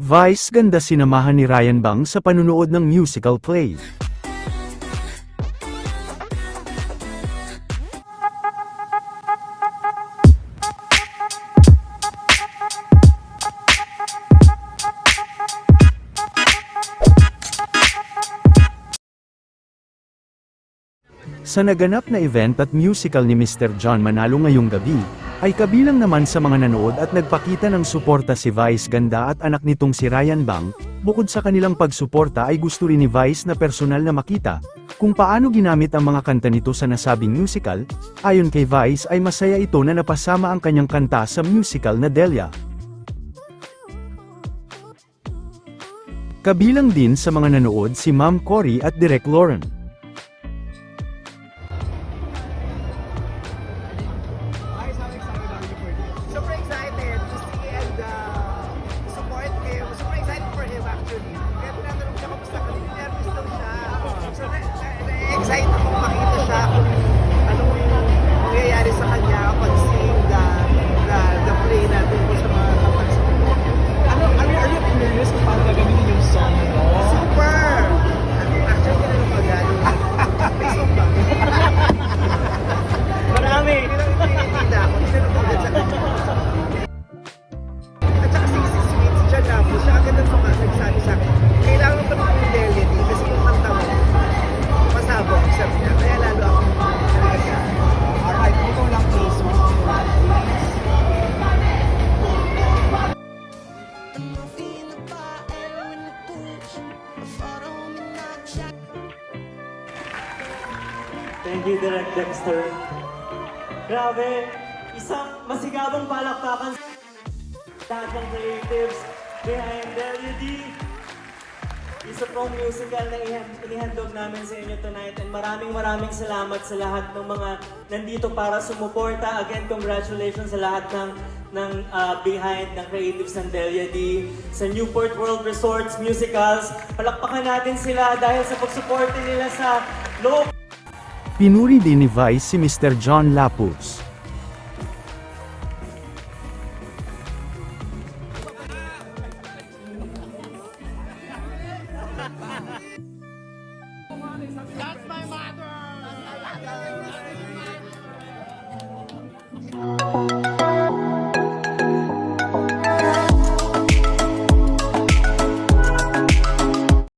Vice ganda sinamahan ni Ryan Bang sa panunood ng musical play. Sa naganap na event at musical ni Mr. John Manalo ngayong gabi, ay kabilang naman sa mga nanood at nagpakita ng suporta si Vice Ganda at anak nitong si Ryan Bang, bukod sa kanilang pagsuporta ay gusto rin ni Vice na personal na makita, kung paano ginamit ang mga kanta nito sa nasabing musical, ayon kay Vice ay masaya ito na napasama ang kanyang kanta sa musical na Delia. Kabilang din sa mga nanood si Ma'am Cory at Direk Lauren. Lapo, siya agad ang sumagot, nagsabi sa akin, kailangan pa ng fidelity kasi yung kanta mo, pasabog, sabi niya. Kaya lalo ako talaga. Alright, ikaw lang please. Thank you, Direct Dexter. Grabe, isang masigabong palakpakan sa lahat creatives behind LED. Isa pong musical na ihan- inihandog namin sa inyo tonight and maraming maraming salamat sa lahat ng mga nandito para sumuporta. Again, congratulations sa lahat ng ng ah, behind ng creatives ng Delia D sa Newport World Resorts Musicals. Palakpakan natin sila dahil sa pagsuporta nila sa local Pinuri din ni Vice si Mr. John Lapus. Thank